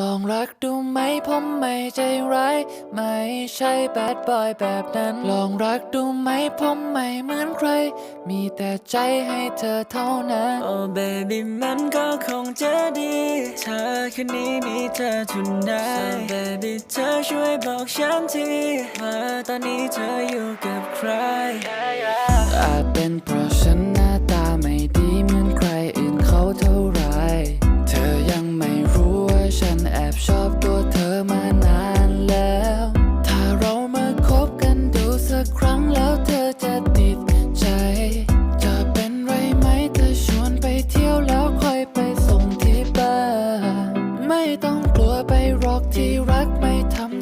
ลองรักดูไหมผมไม่ใจร้าย ไม่ใช่แบดบอยแบบนั้น ลองรักดูไหมผมไม่เหมือนใคร มีแต่ใจให้เธอเท่านั้น โอ้เบบี้มันก็คงจะดี เธอคืนนี้มีเธอทุนได้เบบี้เธอช่วยบอกฉันที ว่าตอนนี้เธออยู่กับใครอาจเป็นเพราะ ไม่ต้องกลัวไปรอกที่รักไม่ทำ